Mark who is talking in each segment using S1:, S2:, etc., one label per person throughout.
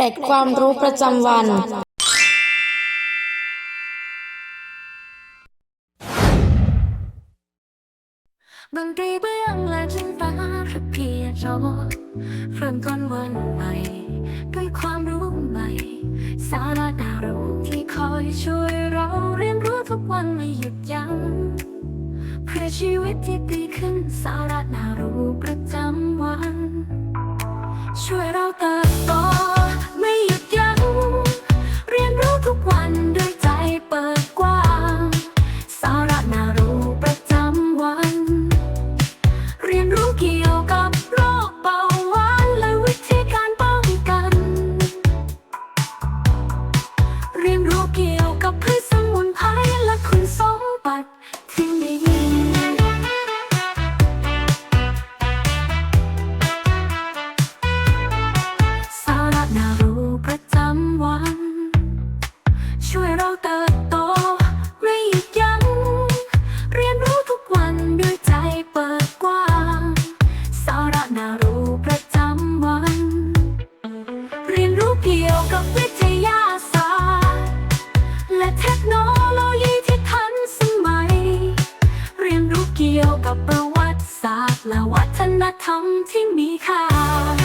S1: เกร็ดความรู้ประจำวัน
S2: ดนตรีเบื้องและจินตนาแค่เพียงโจเริ่มต้นวันใหม่ ด้วยความรู้ใหม่ สาระน่ารู้ที่คอยช่วยเราเรียนรู้ทุกวันไม่หยุดยั้งเพื่อชีวิตที่ดีขึ้นสาระน่ารู้ ที่มีค่า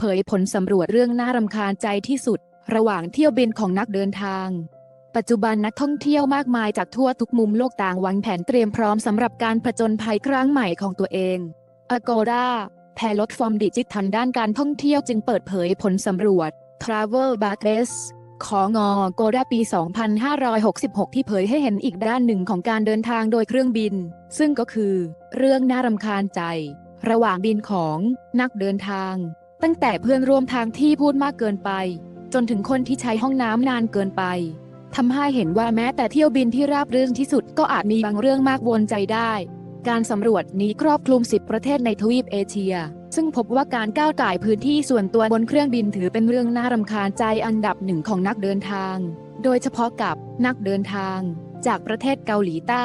S2: เผ
S3: ยผลสำรวจเรื่องน่ารำคาญใจที่สุด ระหว่างเที่ยวบินของนักเดินทาง ปัจจุบันนักท่องเที่ยวมากมายจากทั่วทุกมุมโลกต่างวางแผนเตรียมพร้อมสำหรับการผจญภัยครั้งใหม่ของตัวเอง Agoda แพลดฟอร์มดิจิทัลด้านการท่องเที่ยวจึงเปิดเผยผลสำรวจ Travel b a g e s ของอ Agoda ปี 2566 ที่เผยให้เห็นอีกด้านหนึ่งของการเดินทางโดยเครื่องบิน ซึ่งก็คือ เรื่องน่ารำคาญใจ ระหว่างบินของนักเดินทาง ตั้งแต่เพื่อนร่วมทางที่พูดมากเกินไป จนถึงคนที่ใช้ห้องน้ำนานเกินไปทำให้เห็นว่าแม้แต่เที่ยวบินที่ราบรื่นที่สุดก็อาจมีบางเรื่องมากวนใจได้ การสำรวจนี้ครอบคลุม 10 ประเทศในทวีปเอเชีย ซึ่งพบว่าการก้าวไก่ายพื้นที่ส่วนตัวบนเครื่องบินถือเป็นเรื่องน่ารำคาญใจอันดับหนึ่งของนักเดินทาง โดยเฉพาะกับนักเดินทาง จากประเทศเกาหลีใต้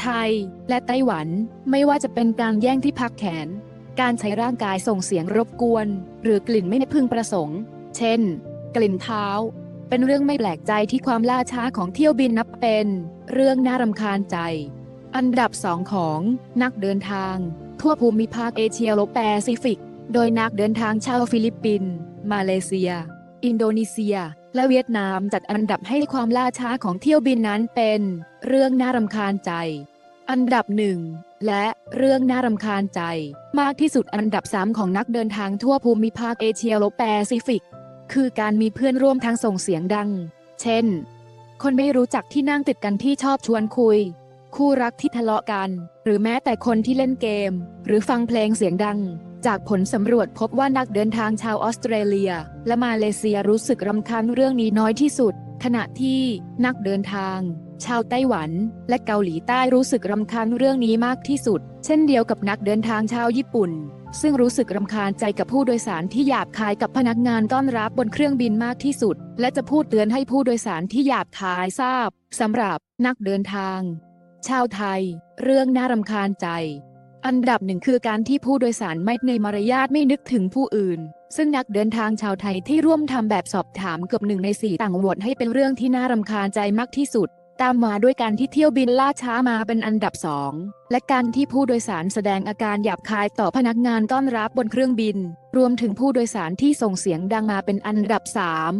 S3: ไทย และไต้หวัน ไม่ว่าจะเป็นการแย่งที่พักแขน การใช้ร่างกายส่งเสียงรบกวน หรือกลิ่นไม่พึงประสงค์ เช่น กลิ่นเท้า เป็นเรื่องไม่แปลกใจที่ความล่าช้าของเที่ยวบินนับเป็น เรื่องน่ารำคาญใจ อันดับสองของนักเดินทาง ทั่วภูมิภาคเอเชียโลแปซิฟิก โดยนักเดินทางชาวฟิลิปปินส์มาเลเซีย อินโดนีเซีย และเวียดนามจัดอันดับให้ความล่าช้าของเที่ยวบินนั้นเป็น เรื่องน่ารำคาญใจ อันดับหนึ่งและเรื่องน่ารำคาญใจ มากที่สุดอันดับ 3 ของนักเดินทางทั่วภูมิภาคเอเชียโลแปซิฟิก คือการมีเพื่อนร่วมทางส่งเสียงดัง เช่น คนไม่รู้จักที่นั่งติดกันที่ชอบชวนคุย คู่รักที่ทะเลาะกัน หรือแม้แต่คนที่เล่นเกม หรือฟังเพลงเสียงดัง จากผลสำรวจพบว่านักเดินทางชาวออสเตรเลีย และมาเลเซียรู้สึกรำคาญเรื่องนี้น้อยที่สุด ขณะที่นักเดินทาง ชาวไต้หวัน และเกาหลีใต้รู้สึกรำคาญเรื่องนี้มากที่สุด เช่นเดียวกับนักเดินทางชาวญี่ปุ่น ซึ่งรู้สึกรำคาญใจกับผู้โดยสารที่หยาบคายกับพนักงานต้อนรับบนเครื่องบินมากที่สุด และจะพูดเตือนให้ผู้โดยสารที่หยาบคายทราบสำหรับนักเดินทาง ชาวไทย เรื่องน่ารำคาญใจอันดับหนึ่งคือการที่ผู้โดยสารไม่ในมารยาทไม่นึกถึงผู้อื่น ซึ่งนักเดินทางชาวไทยที่ร่วมทำแบบสอบถามเกือบหนึ่งในสี่ต่างโหวตให้เป็นเรื่องที่น่ารำคาญใจมากที่สุด ตามมาด้วยการที่เที่ยวบินล่าช้ามาเป็นอันดับสองและการที่ผู้โดยสารแสดงอาการหยาบคายต่อพนักงานต้อนรับบนเครื่องบิน รวมถึงผู้โดยสารที่ส่งเสียงดังมาเป็นอันดับสาม